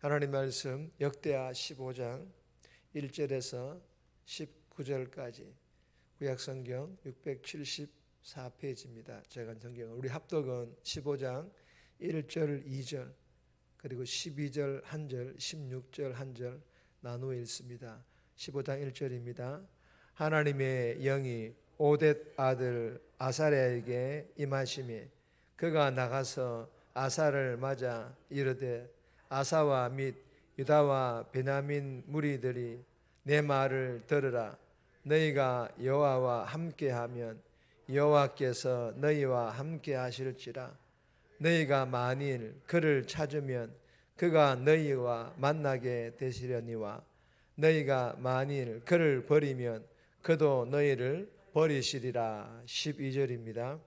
하나님 말씀 역대하 15장 1절에서 19절까지 구약 성경 674페이지입니다. 제가 성경 우리 합독은 15장 1절 2절 그리고 12절 1절 16절 1절 나누어 읽습니다. 15장 1절입니다. 하나님의 영이 오뎃 아들 아사랴에게 임하심이 그가 나가서 아사를 맞아 이르되 아사와 및 유다와 베냐민 무리들이 내 말을 들으라. 너희가 여호와와 함께하면 여호와께서 너희와 함께 하실지라. 너희가 만일 그를 찾으면 그가 너희와 만나게 되시려니와 너희가 만일 그를 버리면 그도 너희를 버리시리라. 12절입니다.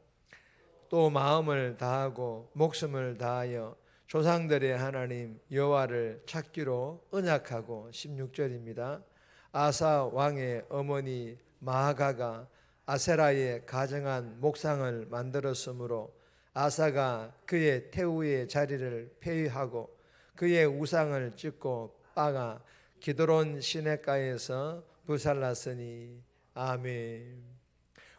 또 마음을 다하고 목숨을 다하여 조상들의 하나님 여호와를 찾기로 언약하고 16절입니다. 아사 왕의 어머니 마하가가 아세라의 가정한 목상을 만들었으므로 아사가 그의 태우의 자리를 폐위하고 그의 우상을 찍고 빠가 기드론 시내가에서 부살랐으니 아멘.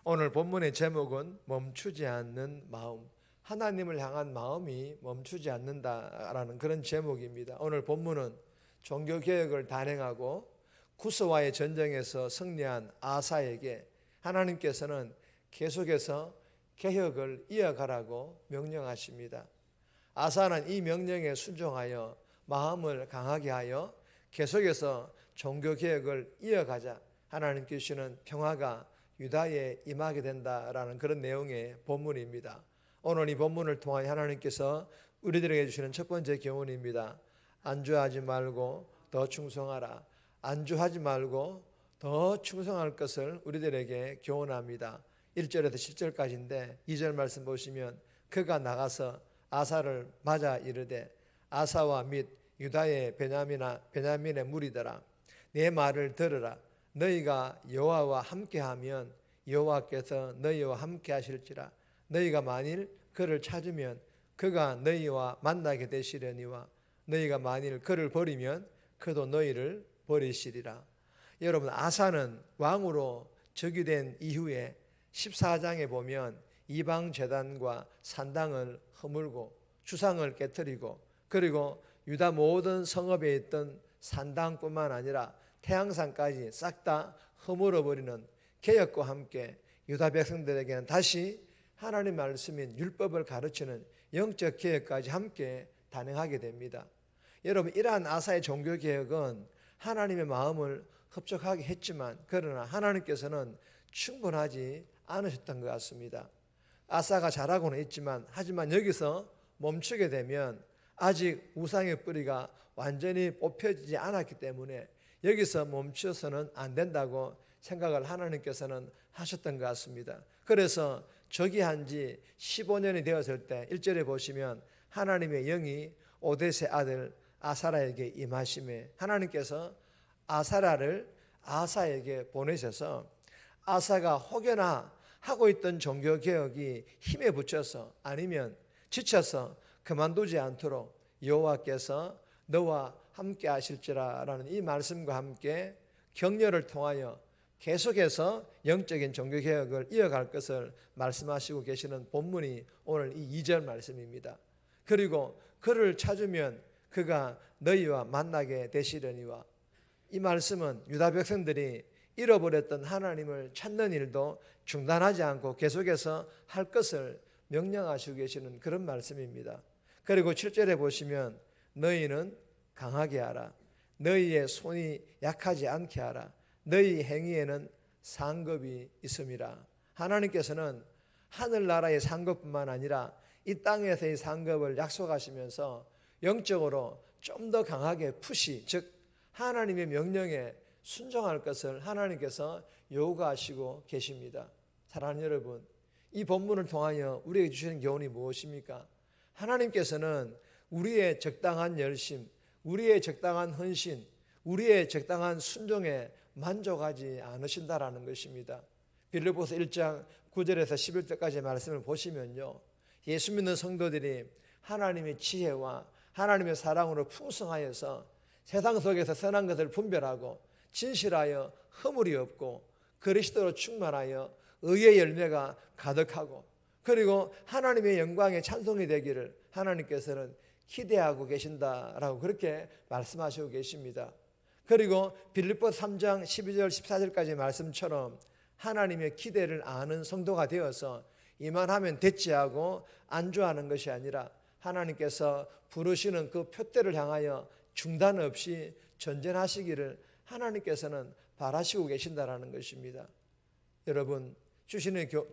오늘 본문의 제목은 멈추지 않는 마음. 하나님을 향한 마음이 멈추지 않는다라는 그런 제목입니다. 오늘 본문은 종교 개혁을 단행하고 구스와의 전쟁에서 승리한 아사에게 하나님께서는 계속해서 개혁을 이어가라고 명령하십니다. 아사는 이 명령에 순종하여 마음을 강하게 하여 계속해서 종교 개혁을 이어가자 하나님께 주시는 평화가 유다에 임하게 된다라는 그런 내용의 본문입니다. 오늘 이 본문을 통하여 하나님께서 우리들에게 주시는 첫 번째 교훈입니다. 안주하지 말고 더 충성하라. 안주하지 말고 더 충성할 것을 우리들에게 교훈합니다. 1절에서 10절까지인데 2절 말씀 보시면 그가 나가서 아사를 맞아 이르되 아사와 및 유다의 베냐민아 베냐민의 무리들아 내 말을 들으라 너희가 여호와와 함께하면 여호와께서 너희와 함께하실지라 너희가 만일 그를 찾으면 그가 너희와 만나게 되시려니와 너희가 만일 그를 버리면 그도 너희를 버리시리라. 여러분 아사는 왕으로 즉위된 이후에 14장에 보면 이방 재단과 산당을 허물고 주상을 깨뜨리고 그리고 유다 모든 성읍에 있던 산당뿐만 아니라 태양산까지 싹 다 허물어 버리는 개혁과 함께 유다 백성들에게는 다시 하나님 말씀인 율법을 가르치는 영적 개혁까지 함께 단행하게 됩니다. 여러분 이러한 아사의 종교 개혁은 하나님의 마음을 흡족하게 했지만 그러나 하나님께서는 충분하지 않으셨던 것 같습니다. 아사가 잘하고는 있지만 하지만 여기서 멈추게 되면 아직 우상의 뿌리가 완전히 뽑혀지지 않았기 때문에 여기서 멈춰서는 안 된다고 생각을 하나님께서는 하셨던 것 같습니다. 그래서 저기한 지 15년이 되었을 때 1절에 보시면 하나님의 영이 오데세 아들 아사라에게 임하심에 하나님께서 아사라를 아사에게 보내셔서 아사가 혹여나 하고 있던 종교 개혁이 힘에 붙여서 아니면 지쳐서 그만두지 않도록 여호와께서 너와 함께 하실지라라는 이 말씀과 함께 격려를 통하여 계속해서 영적인 종교 개혁을 이어갈 것을 말씀하시고 계시는 본문이 오늘 이 2절 말씀입니다. 그리고 그를 찾으면 그가 너희와 만나게 되시려니와 이 말씀은 유다 백성들이 잃어버렸던 하나님을 찾는 일도 중단하지 않고 계속해서 할 것을 명령하시고 계시는 그런 말씀입니다. 그리고 7절에 보시면 너희는 강하게 하라. 너희의 손이 약하지 않게 하라. 너희 행위에는 상급이 있음이라. 하나님께서는 하늘나라의 상급뿐만 아니라 이 땅에서의 상급을 약속하시면서 영적으로 좀 더 강하게 푸시, 즉 하나님의 명령에 순종할 것을 하나님께서 요구하시고 계십니다. 사랑하는 여러분, 이 본문을 통하여 우리에게 주시는 교훈이 무엇입니까? 하나님께서는 우리의 적당한 열심, 우리의 적당한 헌신, 우리의 적당한 순종에 만족하지 않으신다라는 것입니다. 빌립보서 1장 9절에서 11절까지 말씀을 보시면요. 예수 믿는 성도들이 하나님의 지혜와 하나님의 사랑으로 풍성하여서 세상 속에서 선한 것을 분별하고 진실하여 허물이 없고 그리스도로 충만하여 의의 열매가 가득하고 그리고 하나님의 영광의 찬송이 되기를 하나님께서는 기대하고 계신다라고 그렇게 말씀하시고 계십니다. 그리고 빌립보 3장 12절 14절까지 말씀처럼 하나님의 기대를 아는 성도가 되어서 이만하면 됐지 하고 안주하는 것이 아니라 하나님께서 부르시는 그 표대를 향하여 중단 없이 전진하시기를 하나님께서는 바라시고 계신다라는 것입니다. 여러분 주시는 교,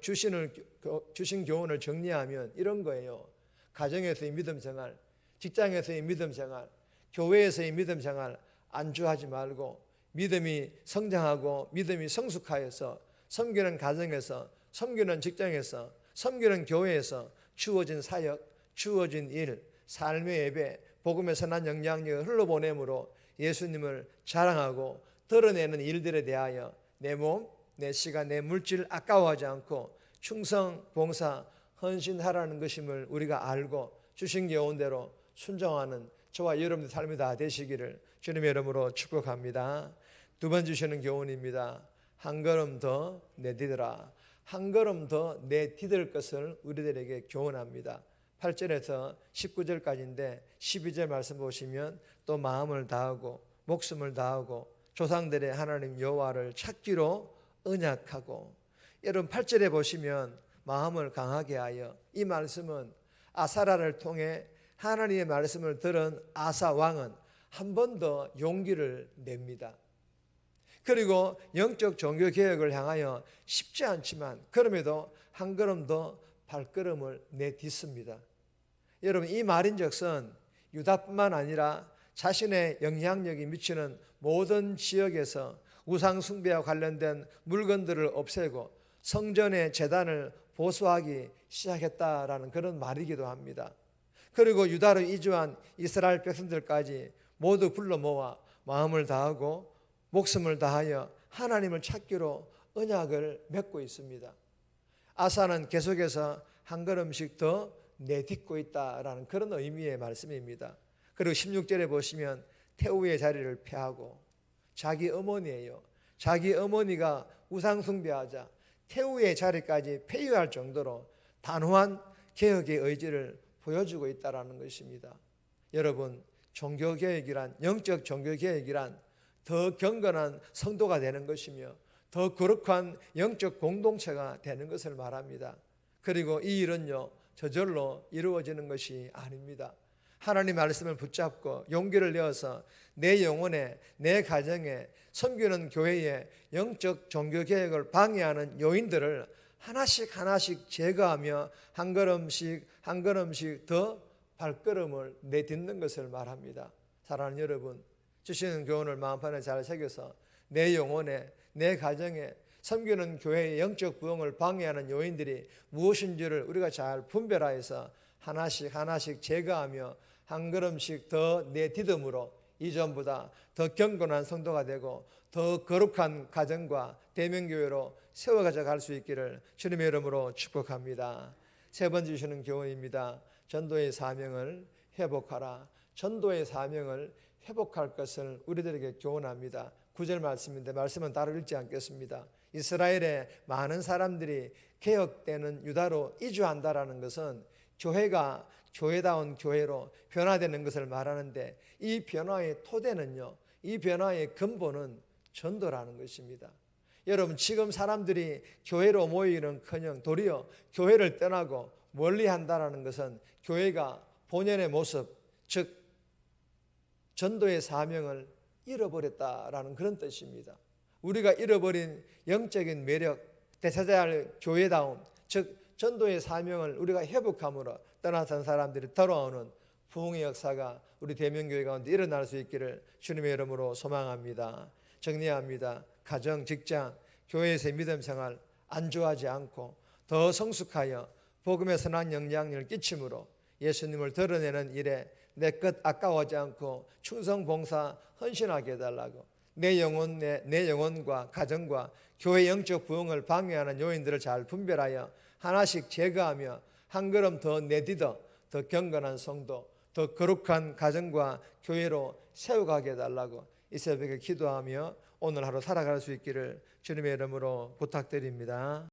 교, 주신 교훈을 정리하면 이런 거예요. 가정에서의 믿음 생활, 직장에서의 믿음 생활, 교회에서의 믿음 생활 안주하지 말고 믿음이 성장하고 믿음이 성숙하여서 섬기는 가정에서 섬기는 직장에서 섬기는 교회에서 주어진 사역, 주어진 일, 삶의 예배, 복음의 선한 영향력을 흘러보내므로 예수님을 자랑하고 드러내는 일들에 대하여 내 몸, 내 시간, 내 물질 아까워하지 않고 충성, 봉사, 헌신하라는 것임을 우리가 알고 주신 교훈대로 순종하는 저와 여러분의 삶이 다 되시기를 주님의 이름으로 축복합니다. 두 번 주시는 교훈입니다. 한 걸음 더 내디더라. 한 걸음 더 내디딜 것을 우리들에게 교훈합니다. 8절에서 19절까지인데 12절 말씀 보시면 또 마음을 다하고 목숨을 다하고 조상들의 하나님 여호와를 찾기로 언약하고 여러분 8절에 보시면 마음을 강하게 하여 이 말씀은 아사라를 통해 하나님의 말씀을 들은 아사 왕은 한 번 더 용기를 냅니다. 그리고 영적 종교 개혁을 향하여 쉽지 않지만 그럼에도 한 걸음 더 발걸음을 내딛습니다. 여러분 이 말인즉슨 유다뿐만 아니라 자신의 영향력이 미치는 모든 지역에서 우상 숭배와 관련된 물건들을 없애고 성전의 재단을 보수하기 시작했다라는 그런 말이기도 합니다. 그리고 유다로 이주한 이스라엘 백성들까지 모두 불러 모아 마음을 다하고 목숨을 다하여 하나님을 찾기로 언약을 맺고 있습니다. 아사는 계속해서 한 걸음씩 더 내딛고 있다라는 그런 의미의 말씀입니다. 그리고 16절에 보시면 태우의 자리를 폐하고 자기 어머니예요. 자기 어머니가 우상 숭배하자 태우의 자리까지 폐유할 정도로 단호한 개혁의 의지를 보여주고 있다라는 것입니다. 여러분, 종교 개혁이란 영적 종교 개혁이란 더 경건한 성도가 되는 것이며 더 거룩한 영적 공동체가 되는 것을 말합니다. 그리고 이 일은요, 저절로 이루어지는 것이 아닙니다. 하나님 말씀을 붙잡고 용기를 내어서 내 영혼에, 내 가정에, 섬기는 교회에 영적 종교 개혁을 방해하는 요인들을 하나씩 하나씩 제거하며 한 걸음씩 한 걸음씩 더 발걸음을 내딛는 것을 말합니다. 사랑하는 여러분, 주시는 교훈을 마음판에 잘 새겨서 내 영혼에, 내 가정에 섬기는 교회의 영적 부흥을 방해하는 요인들이 무엇인지를 우리가 잘 분별하여서 하나씩 하나씩 제거하며 한 걸음씩 더 내디듬으로 이전보다 더 경건한 성도가 되고 더 거룩한 가정과 대명교회로 세워가져 갈 수 있기를 주님의 이름으로 축복합니다. 세 번째 주시는 교훈입니다. 전도의 사명을 회복하라. 전도의 사명을 회복할 것을 우리들에게 교훈합니다. 구절 말씀인데 말씀은 따로 읽지 않겠습니다. 이스라엘의 많은 사람들이 개혁되는 유다로 이주한다라는 것은 교회가 교회다운 교회로 변화되는 것을 말하는데 이 변화의 토대는요. 이 변화의 근본은 전도라는 것입니다. 여러분 지금 사람들이 교회로 모이기는커녕 도리어 교회를 떠나고 멀리 한다라는 것은 교회가 본연의 모습 즉 전도의 사명을 잃어버렸다라는 그런 뜻입니다. 우리가 잃어버린 영적인 매력, 대사자할 교회다움, 즉 전도의 사명을 우리가 회복함으로 떠나선 사람들이 돌아오는 부흥의 역사가 우리 대명교회 가운데 일어날 수 있기를 주님의 이름으로 소망합니다. 정리합니다. 가정, 직장, 교회에서의 믿음 생활 안주하지 않고 더 성숙하여 복음의 선한 영향력을 끼침으로 예수님을 드러내는 일에 내 것 아까워하지 않고 충성 봉사 헌신하게 해달라고 내 영혼 내, 내 영혼과 가정과 교회 영적 부흥을 방해하는 요인들을 잘 분별하여 하나씩 제거하며 한 걸음 더 내딛어 더 경건한 성도, 더 거룩한 가정과 교회로 세워가게 해달라고 이 새벽에 기도하며 오늘 하루 살아갈 수 있기를 주님의 이름으로 부탁드립니다.